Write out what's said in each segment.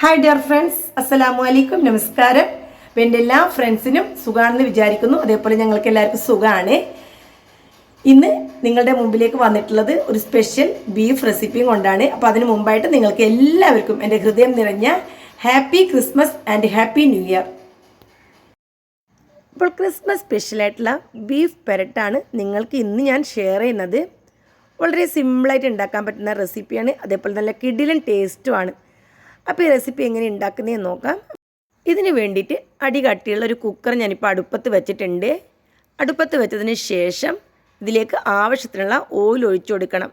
Hi dear friends അസ്സലാമു അലൈക്കും നമസ്കാരം അപ്പം എന്റെ എല്ലാ ഫ്രണ്ട്സിനും സുഖമാണെന്ന് വിചാരിക്കുന്നു. അതേപോലെ ഞങ്ങൾക്ക് എല്ലാവർക്കും സുഖമാണ് ഇന്ന് നിങ്ങളുടെ മുമ്പിലേക്ക് വന്നിട്ടുള്ളത് ഒരു സ്പെഷ്യൽ ബീഫ് റെസിപ്പിയും കൊണ്ടാണ്. അപ്പോൾ അതിന് മുമ്പായിട്ട് നിങ്ങൾക്ക് എല്ലാവർക്കും എന്റെ ഹൃദയം നിറഞ്ഞ happy Christmas and happy new year ഇപ്പോൾ ക്രിസ്മസ് സ്പെഷ്യലായിട്ടുള്ള ബീഫ് പെരട്ടാണ് നിങ്ങൾക്ക് ഇന്ന് ഞാൻ ഷെയർ ചെയ്യുന്നത്. വളരെ സിമ്പിളായിട്ട് ഉണ്ടാക്കാൻ പറ്റുന്ന റെസിപ്പിയാണ് അതേപോലെ നല്ല കിടിലൻ ടേസ്റ്റുമാണ് അപ്പോൾ ഈ റെസിപ്പി എങ്ങനെ ഉണ്ടാക്കുന്നതെന്ന് നോക്കാം. ഇതിന് വേണ്ടിയിട്ട് അടി കട്ടിയുള്ള ഒരു കുക്കർ ഞാനിപ്പോൾ അടുപ്പത്ത് വെച്ചിട്ടുണ്ട്. അടുപ്പത്ത് വെച്ചതിന് ശേഷം ഇതിലേക്ക് ആവശ്യത്തിനുള്ള ഓയിൽ ഒഴിച്ചു കൊടുക്കണം.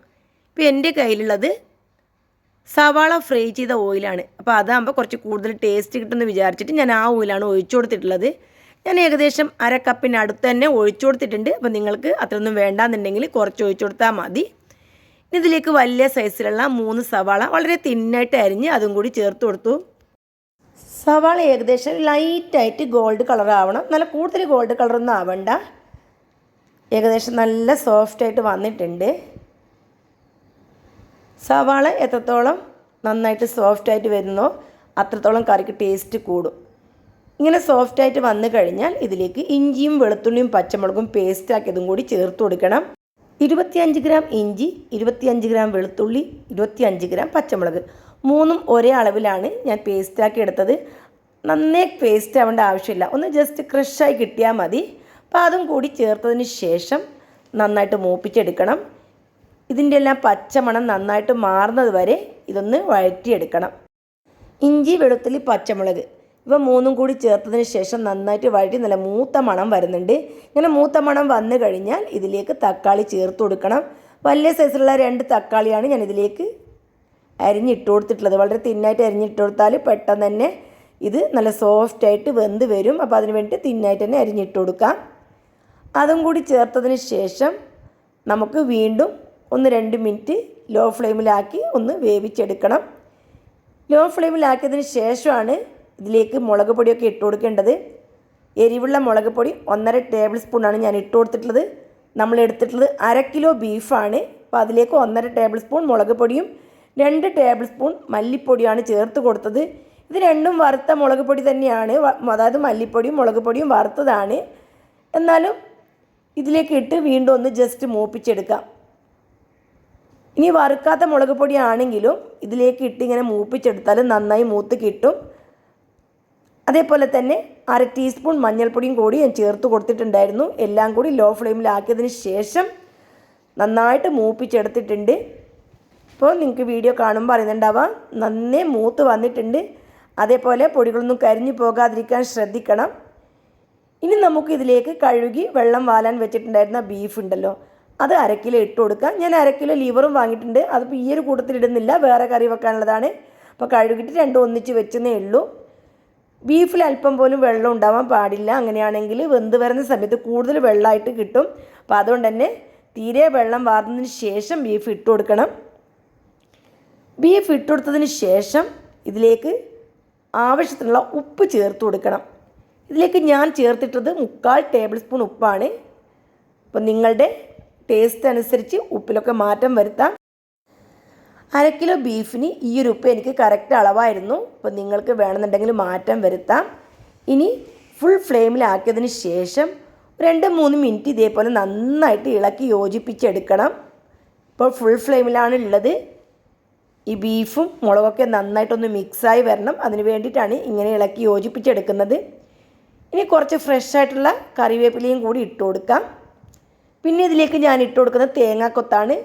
ഇപ്പോൾ എന്റെ കയ്യിലുള്ളത് സവാള ഫ്രൈ ചെയ്ത ഓയിലാണ് അപ്പോൾ അതാകുമ്പോൾ കുറച്ച് കൂടുതൽ ടേസ്റ്റ് കിട്ടുമെന്ന് വിചാരിച്ചിട്ട് ഞാൻ ആ ഓയിലാണ് ഒഴിച്ചു കൊടുത്തിട്ടുള്ളത്. ഞാൻ ഏകദേശം അര കപ്പിനടുത്ത് തന്നെ ഒഴിച്ചു കൊടുത്തിട്ടുണ്ട്. അപ്പോൾ നിങ്ങൾക്ക് അത്രയൊന്നും വേണ്ടാന്നുണ്ടെങ്കിൽ കുറച്ച് ഒഴിച്ചു കൊടുത്താൽ മതി. ഇതിലേക്ക് വലിയ സൈസിലുള്ള മൂന്ന് സവാള വളരെ തിന്നായിട്ട് അരിഞ്ഞ് അതും കൂടി ചേർത്ത് കൊടുത്തു. സവാള ഏകദേശം ലൈറ്റായിട്ട് ഗോൾഡ് കളർ ആവണം. നല്ല കൂടുതൽ ഗോൾഡ് കളറൊന്നും ആവണ്ട. ഏകദേശം നല്ല സോഫ്റ്റായിട്ട് വന്നിട്ടുണ്ട്. സവാള എത്രത്തോളം നന്നായിട്ട് സോഫ്റ്റായിട്ട് വരുന്നോ അത്രത്തോളം കറിക്ക് ടേസ്റ്റ് കൂടും. ഇങ്ങനെ സോഫ്റ്റായിട്ട് വന്നു കഴിഞ്ഞാൽ ഇതിലേക്ക് ഇഞ്ചിയും വെളുത്തുള്ളിയും പച്ചമുളകും പേസ്റ്റാക്കിയതും കൂടി ചേർത്ത് കൊടുക്കണം. ഇരുപത്തിയഞ്ച് ഗ്രാം ഇഞ്ചി ഇരുപത്തിയഞ്ച് ഗ്രാം വെളുത്തുള്ളി ഇരുപത്തിയഞ്ച് ഗ്രാം പച്ചമുളക്. മൂന്നും ഒരേ അളവിലാണ് ഞാൻ പേസ്റ്റാക്കി എടുത്തത്. നന്നേ പേസ്റ്റ് ആവേണ്ട ആവശ്യമില്ല. ഒന്ന് ജസ്റ്റ് ക്രഷായി കിട്ടിയാൽ മതി. അപ്പോൾ അതും കൂടി ചേർത്തതിന് ശേഷം നന്നായിട്ട് മൂപ്പിച്ചെടുക്കണം. ഇതിന്റെ എല്ലാം പച്ചമണം നന്നായിട്ട് മാറുന്നത് വരെ ഇതൊന്ന് വഴറ്റിയെടുക്കണം. ഇഞ്ചി വെളുത്തുള്ളി പച്ചമുളക്. ഇവ മൂന്നും കൂടി ചേർത്തതിന് ശേഷം നന്നായിട്ട് വഴറ്റി നല്ല മൂത്ത മണം വരുന്നുണ്ട്. ഇങ്ങനെ മൂത്ത മണം വന്നു കഴിഞ്ഞാൽ ഇതിലേക്ക് തക്കാളി ചേർത്ത് കൊടുക്കണം. വലിയ സൈസിലുള്ള രണ്ട് തക്കാളിയാണ് ഞാൻ ഇതിലേക്ക് അരിഞ്ഞിട്ട് കൊടുത്തിട്ടുള്ളത്. വളരെ തിന്നായിട്ട് അരിഞ്ഞിട്ട് കൊടുത്താൽ പെട്ടെന്ന് തന്നെ ഇത് നല്ല സോഫ്റ്റായിട്ട് വെന്ത് വരും. അപ്പോൾ അതിന് വേണ്ടി തിന്നായിട്ട് തന്നെ അരിഞ്ഞിട്ട് കൊടുക്കാം. അതും കൂടി ചേർത്തതിന് ശേഷം നമുക്ക് വീണ്ടും ഒന്ന് രണ്ട് മിനിറ്റ് ലോ ഫ്ലെയിമിലാക്കി ഒന്ന് വേവിച്ചെടുക്കണം. ലോ ഫ്ലെയിമിലാക്കിയതിന് ശേഷമാണ് ഇതിലേക്ക് മുളക് പൊടിയൊക്കെ ഇട്ട് കൊടുക്കേണ്ടത്. എരിവുള്ള മുളക് പൊടി ഒന്നര ടേബിൾ സ്പൂണാണ് ഞാൻ ഇട്ട് കൊടുത്തിട്ടുള്ളത്. നമ്മൾ എടുത്തിട്ടുള്ളത് അര കിലോ ബീഫാണ്. അപ്പോൾ അതിലേക്ക് ഒന്നര ടേബിൾ സ്പൂൺ മുളക് പൊടിയും രണ്ട് ടേബിൾ സ്പൂൺ മല്ലിപ്പൊടിയാണ് ചേർത്ത് കൊടുത്തത്. ഇത് രണ്ടും വറുത്ത മുളക് പൊടി തന്നെയാണ്. അതായത് മല്ലിപ്പൊടിയും മുളക് പൊടിയും വറുത്തതാണ്. എന്നാലും ഇതിലേക്ക് ഇട്ട് വീണ്ടും ഒന്ന് ജസ്റ്റ് മൂപ്പിച്ചെടുക്കാം. ഇനി വറുക്കാത്ത മുളക് പൊടി ആണെങ്കിലും ഇതിലേക്ക് ഇട്ട് ഇങ്ങനെ മൂപ്പിച്ചെടുത്താൽ നന്നായി മൂത്ത് കിട്ടും. അതേപോലെ തന്നെ അര ടീസ്പൂൺ മഞ്ഞൾപ്പൊടിയും കൂടി ഞാൻ ചേർത്ത് കൊടുത്തിട്ടുണ്ടായിരുന്നു. എല്ലാം കൂടി ലോ ഫ്ലെയിമിലാക്കിയതിന് ശേഷം നന്നായിട്ട് മൂപ്പിച്ചെടുത്തിട്ടുണ്ട്. ഇപ്പോൾ നിങ്ങൾക്ക് വീഡിയോ കാണുമ്പോൾ അറിയുന്നുണ്ടാവാം. നന്നേ മൂത്ത് വന്നിട്ടുണ്ട്. അതേപോലെ പൊടികളൊന്നും കരിഞ്ഞു പോകാതിരിക്കാൻ ശ്രദ്ധിക്കണം. ഇനി നമുക്ക് ഇതിലേക്ക് കഴുകി വെള്ളം വാലാൻ വെച്ചിട്ടുണ്ടായിരുന്ന ബീഫ് ഉണ്ടല്ലോ അത് അരക്കിലോ കിലോ ഇട്ട് കൊടുക്കാം. ഞാൻ അരക്കിലോ ലിവറും വാങ്ങിയിട്ടുണ്ട്. അതിപ്പോൾ ഈ ഒരു കൂട്ടത്തിൽ ഇടുന്നില്ല. വേറെ കറി വെക്കാനുള്ളതാണ്. അപ്പോൾ കഴുകിയിട്ട് രണ്ടും ഒന്നിച്ച് വെച്ചെന്നേ ഉള്ളൂ. ബീഫിൽ അല്പം പോലും വെള്ളം ഉണ്ടാവാൻ പാടില്ല. അങ്ങനെയാണെങ്കിൽ വെന്ത് വരുന്ന സമയത്ത് കൂടുതൽ വെള്ളമായിട്ട് കിട്ടും. അപ്പോൾ അതുകൊണ്ട് തന്നെ തീരെ വെള്ളം വാർന്നതിന് ശേഷം ബീഫ് ഇട്ട് കൊടുക്കണം. ബീഫ് ഇട്ട് കൊടുത്തതിന് ശേഷം ഇതിലേക്ക് ആവശ്യത്തിനുള്ള ഉപ്പ് ചേർത്ത് കൊടുക്കണം. ഇതിലേക്ക് ഞാൻ ചേർത്തിട്ടത് മുക്കാൽ ടേബിൾ സ്പൂൺ ഉപ്പാണ്. അപ്പോൾ നിങ്ങളുടെ ടേസ്റ്റ് അനുസരിച്ച് ഉപ്പിലൊക്കെ മാറ്റം വരുത്താം. അര കിലോ ബീഫിന് ഈ ഒരു ഉപ്പ് എനിക്ക് കറക്റ്റ് അളവായിരുന്നു. അപ്പോൾ നിങ്ങൾക്ക് വേണമെന്നുണ്ടെങ്കിൽ മാറ്റം വരുത്താം. ഇനി ഫുൾ ഫ്ലെയിമിലാക്കിയതിന് ശേഷം രണ്ട് മൂന്ന് മിനിറ്റ് ഇതേപോലെ നന്നായിട്ട് ഇളക്കി യോജിപ്പിച്ചെടുക്കണം. ഇപ്പോൾ ഫുൾ ഫ്ലെയിമിലാണ് ഉള്ളത് ഈ ബീഫും മുളകൊക്കെ നന്നായിട്ടൊന്ന് മിക്സായി വരണം. അതിന് വേണ്ടിയിട്ടാണ് ഇങ്ങനെ ഇളക്കി യോജിപ്പിച്ചെടുക്കുന്നത്. ഇനി കുറച്ച് ഫ്രഷ് ആയിട്ടുള്ള കറിവേപ്പിലയും കൂടി ഇട്ട് കൊടുക്കാം. പിന്നെ ഇതിലേക്ക് ഞാൻ ഇട്ട് കൊടുക്കുന്നത് തേങ്ങാക്കൊത്താണ്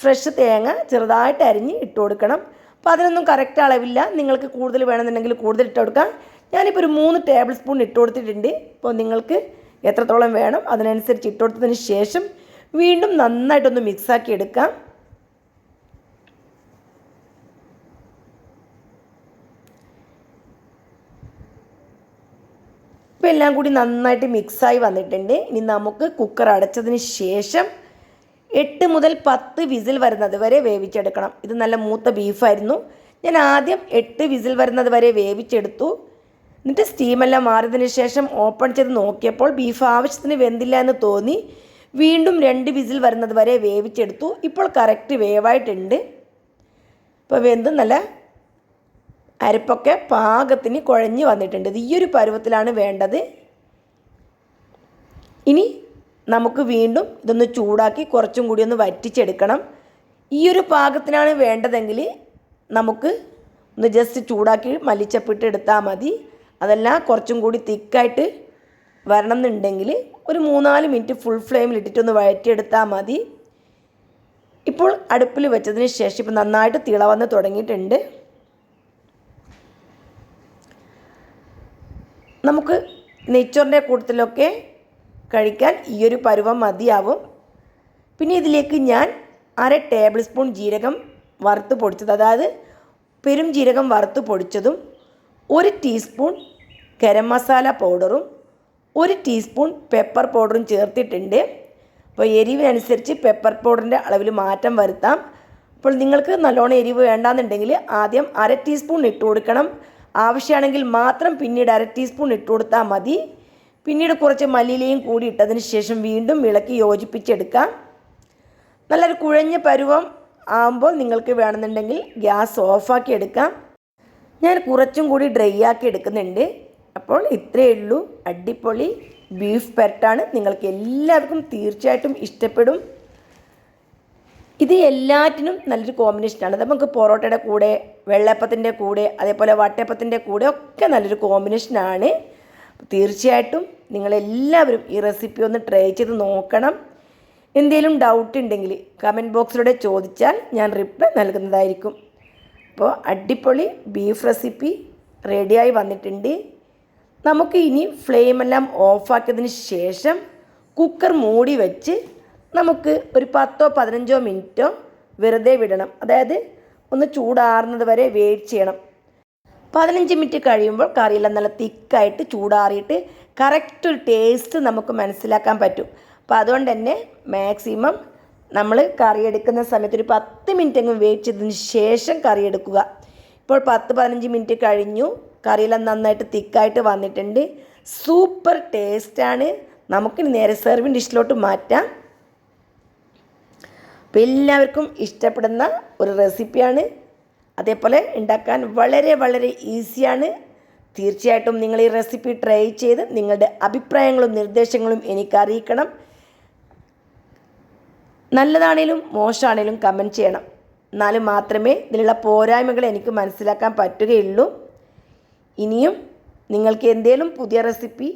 ഫ്രഷ് തേങ്ങ ചെറുതായിട്ട് അരിഞ്ഞ് ഇട്ട് കൊടുക്കണം. അപ്പോൾ അതിനൊന്നും കറക്റ്റ് അളവില്ല. നിങ്ങൾക്ക് കൂടുതൽ വേണമെന്നുണ്ടെങ്കിൽ കൂടുതൽ ഇട്ട് കൊടുക്കാം. ഞാനിപ്പോൾ ഒരു മൂന്ന് ടേബിൾ സ്പൂൺ ഇട്ട് കൊടുത്തിട്ടുണ്ട്. അപ്പോൾ നിങ്ങൾക്ക് എത്രത്തോളം വേണം അതിനനുസരിച്ച് ഇട്ട് കൊടുത്തതിന് ശേഷം വീണ്ടും നന്നായിട്ടൊന്ന് മിക്സാക്കി എടുക്കാം. ഇപ്പോൾ എല്ലാം കൂടി നന്നായിട്ട് മിക്സായി വന്നിട്ടുണ്ട്. ഇനി നമുക്ക് കുക്കർ അടച്ചതിന് ശേഷം എട്ട് മുതൽ പത്ത് വിസിൽ വരുന്നത് വരെ വേവിച്ചെടുക്കണം. ഇത് നല്ല മൂത്ത ബീഫായിരുന്നു. ഞാൻ ആദ്യം എട്ട് വിസിൽ വരുന്നത് വരെ വേവിച്ചെടുത്തു. എന്നിട്ട് സ്റ്റീമെല്ലാം മാറിയതിന് ശേഷം ഓപ്പൺ ചെയ്ത് നോക്കിയപ്പോൾ ബീഫ് ആവശ്യത്തിന് വെന്തില്ല എന്ന് തോന്നി. വീണ്ടും രണ്ട് വിസിൽ വരുന്നത് വരെ വേവിച്ചെടുത്തു. ഇപ്പോൾ കറക്റ്റ് വേവായിട്ടുണ്ട്. ഇപ്പോൾ വെന്ത് നല്ല അരപ്പൊക്കെ പാകത്തിന് കുഴഞ്ഞ് വന്നിട്ടുണ്ട്. ഇത് ഈ ഒരു പരുവത്തിലാണ് വേണ്ടത്. ഇനി നമുക്ക് വീണ്ടും ഇതൊന്ന് ചൂടാക്കി കുറച്ചും കൂടി ഒന്ന് വറ്റിച്ചെടുക്കണം. ഈ ഒരു പാകത്തിനാണ് വേണ്ടതെങ്കിൽ നമുക്ക് ഒന്ന് ജസ്റ്റ് ചൂടാക്കി മല്ലിച്ചപ്പിട്ട് എടുത്താൽ മതി. അതല്ല കുറച്ചും കൂടി തിക്കായിട്ട് വരണം എന്നുണ്ടെങ്കിൽ ഒരു മൂന്നാൽ മിനിറ്റ് ഫുൾ ഫ്ലെയിമിൽ ഇട്ടിട്ടൊന്ന് വഴറ്റിയെടുത്താൽ മതി. ഇപ്പോൾ അടുപ്പിൽ വെച്ചതിന് ശേഷം ഇപ്പോൾ നന്നായിട്ട് തിള വന്ന് തുടങ്ങിയിട്ടുണ്ട്. നമുക്ക് നെയ്ച്ചോറിന്റെ കൂട്ടത്തിലൊക്കെ കഴിക്കാൻ ഈ ഒരു പരുവം മതിയാവും. പിന്നെ ഇതിലേക്ക് ഞാൻ അര ടേബിൾ സ്പൂൺ ജീരകം വറുത്ത് പൊടിച്ചത് അതായത് പെരും ജീരകം വറുത്ത് പൊടിച്ചതും ഒരു ടീസ്പൂൺ ഗരം മസാല പൗഡറും ഒരു ടീസ്പൂൺ പെപ്പർ പൗഡറും ചേർത്തിട്ടുണ്ട്. അപ്പോൾ എരിവിനനുസരിച്ച് പെപ്പർ പൗഡറിന്റെ അളവിൽ മാറ്റം വരുത്താം. അപ്പോൾ നിങ്ങൾക്ക് നല്ലോണം എരിവ് വേണ്ടാന്നുണ്ടെങ്കിൽ ആദ്യം അര ടീസ്പൂൺ ഇട്ട് കൊടുക്കണം. ആവശ്യമാണെങ്കിൽ മാത്രം പിന്നീട് അര ടീസ്പൂൺ ഇട്ട് കൊടുത്താൽ മതി. പിന്നീട് കുറച്ച് മല്ലിയിലയും കൂടി ഇട്ടതിന് ശേഷം വീണ്ടും ഇളക്കി യോജിപ്പിച്ചെടുക്കാം. നല്ലൊരു കുഴഞ്ഞ പരുവം ആകുമ്പോൾ നിങ്ങൾക്ക് വേണമെന്നുണ്ടെങ്കിൽ ഗ്യാസ് ഓഫാക്കി എടുക്കാം. ഞാൻ കുറച്ചും കൂടി ഡ്രൈ ആക്കി എടുക്കുന്നുണ്ട്. അപ്പോൾ ഇത്രയേ ഉള്ളൂ. അടിപൊളി ബീഫ് പെരട്ടാണ്. നിങ്ങൾക്ക് എല്ലാവർക്കും തീർച്ചയായിട്ടും ഇഷ്ടപ്പെടും. ഇത് എല്ലാറ്റിനും നല്ലൊരു കോമ്പിനേഷനാണ് അത് നമുക്ക് പൊറോട്ടയുടെ കൂടെ വെള്ളയപ്പത്തിന്റെ കൂടെ അതേപോലെ വട്ടയപ്പത്തിന്റെ കൂടെ ഒക്കെ നല്ലൊരു കോമ്പിനേഷനാണ് തീർച്ചയായിട്ടും നിങ്ങളെല്ലാവരും ഈ റെസിപ്പി ഒന്ന് ട്രൈ ചെയ്ത് നോക്കണം. എന്തെങ്കിലും ഡൗട്ട് ഉണ്ടെങ്കിൽ കമന്റ് ബോക്സിലൂടെ ചോദിച്ചാൽ ഞാൻ റിപ്ലൈ നൽകുന്നതായിരിക്കും. അപ്പോൾ അടിപൊളി ബീഫ് റെസിപ്പി റെഡിയായി വന്നിട്ടുണ്ട്. നമുക്ക് ഇനി ഫ്ലെയിമെല്ലാം ഓഫാക്കിയതിന് ശേഷം കുക്കർ മൂടി വെച്ച് നമുക്ക് ഒരു പത്തോ പതിനഞ്ചോ മിനിറ്റോ വെറുതെ വിടണം. അതായത് ഒന്ന് ചൂടാറുന്നത് വരെ വെയിറ്റ് ചെയ്യണം. പതിനഞ്ച് മിനിറ്റ് കഴിയുമ്പോൾ കറിയെല്ലാം നല്ല തിക്കായിട്ട് ചൂടാറിയിട്ട് കറക്റ്റ് ഒരു ടേസ്റ്റ് നമുക്ക് മനസ്സിലാക്കാൻ പറ്റും. അപ്പോൾ അതുകൊണ്ട് തന്നെ മാക്സിമം നമ്മൾ കറി എടുക്കുന്ന സമയത്ത് ഒരു പത്ത് മിനിറ്റ് എങ്കിലും വെയിറ്റ് ചെയ്തതിന് ശേഷം കറി എടുക്കുക. ഇപ്പോൾ പത്ത് പതിനഞ്ച് മിനിറ്റ് കഴിഞ്ഞു. കറിയെല്ലാം നന്നായിട്ട് തിക്കായിട്ട് വന്നിട്ടുണ്ട്. സൂപ്പർ ടേസ്റ്റാണ് നമുക്കിനി നേരെ സെർവിങ് ഡിഷിലോട്ട് മാറ്റാം. അപ്പോൾ എല്ലാവർക്കും ഇഷ്ടപ്പെടുന്ന ഒരു റെസിപ്പിയാണ് അതേപോലെ ഉണ്ടാക്കാൻ വളരെ വളരെ ഈസിയാണ്. തീർച്ചയായിട്ടും നിങ്ങൾ ഈ റെസിപ്പി ട്രൈ ചെയ്ത് നിങ്ങളുടെ അഭിപ്രായങ്ങളും നിർദ്ദേശങ്ങളും എനിക്ക് അറിയിക്കണം. നല്ലതാണേലും മോശമാണേലും കമന്റ് ചെയ്യണം. എന്നാലും മാത്രമേ ഇതിലുള്ള പോരായ്മകൾ എനിക്ക് മനസ്സിലാക്കാൻ പറ്റുകയുള്ളൂ. ഇനിയും നിങ്ങൾക്ക് എന്തേലും പുതിയ റെസിപ്പി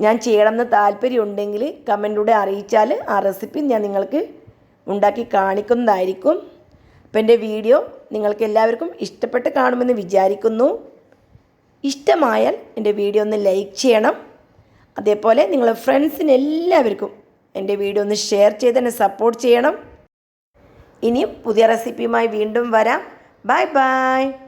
ഞാൻ ചെയ്യണമെന്ന് താല്പര്യമുണ്ടെങ്കിൽ കമന്റിലൂടെ അറിയിച്ചാൽ ആ റെസിപ്പി ഞാൻ നിങ്ങൾക്ക് ഉണ്ടാക്കി കാണിക്കുന്നതായിരിക്കും. അപ്പോൾ എന്റെ വീഡിയോ നിങ്ങൾക്ക് എല്ലാവർക്കും ഇഷ്ടപ്പെട്ട് കാണുമെന്ന് വിചാരിക്കുന്നു. ഇഷ്ടമായാൽ എന്റെ വീഡിയോ ഒന്ന് ലൈക്ക് ചെയ്യണം. അതേപോലെ നിങ്ങളുടെ ഫ്രണ്ട്സിന് എല്ലാവർക്കും എന്റെ വീഡിയോ ഒന്ന് ഷെയർ ചെയ്ത് എന്നെ സപ്പോർട്ട് ചെയ്യണം. ഇനിയും പുതിയ റെസിപ്പിയുമായി വീണ്ടും വരാം. Bye bye.